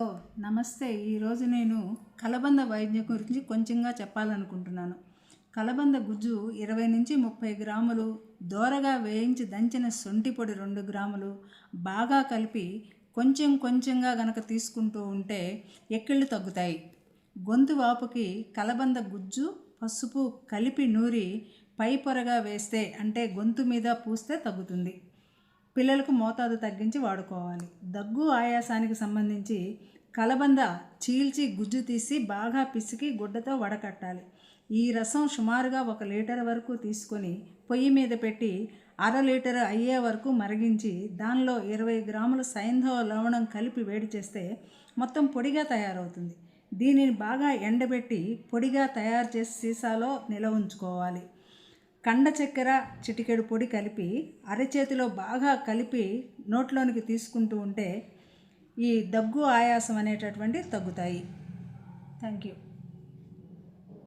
ఓ నమస్తే. ఈరోజు నేను కలబంద వైద్యం గురించి కొంచెంగా చెప్పాలనుకుంటున్నాను. కలబంద గుజ్జు ఇరవై నుంచి ముప్పై గ్రాములు దోరగా వేయించి దంచిన సొంటి పొడి రెండు గ్రాములు బాగా కలిపి కొంచెం కొంచెంగా గనక తీసుకుంటూ ఉంటే ఎక్కిళ్ళు తగ్గుతాయి. గొంతు వాపుకి కలబంద గుజ్జు పసుపు కలిపి నూరి పై పొరగా వేస్తే అంటే గొంతు మీద పూస్తే తగ్గుతుంది. పిల్లలకు మోతాదు తగ్గించి వాడుకోవాలి. దగ్గు ఆయాసానికి సంబంధించి కలబంద చీల్చి గుజ్జు తీసి బాగా పిసికి గుడ్డతో వడకట్టాలి. ఈ రసం సుమారుగా ఒక లీటర్ వరకు తీసుకొని పొయ్యి మీద పెట్టి అర లీటర్ అయ్యే వరకు మరిగించి దానిలో ఇరవై గ్రాముల సైంధవ లవణం కలిపి వేడి చేస్తే మొత్తం పొడిగా తయారవుతుంది. దీనిని బాగా ఎండబెట్టి పొడిగా తయారు చేసి సీసాలో నిలవ ఉంచుకోవాలి. కండ చక్కెర చిటికెడు పొడి కలిపి అరచేతిలో బాగా కలిపి నోట్లోనికి తీసుకుంటూ ఉంటే ఈ దగ్గు ఆయాసం అనేటటువంటి తగ్గుతాయి. Thank you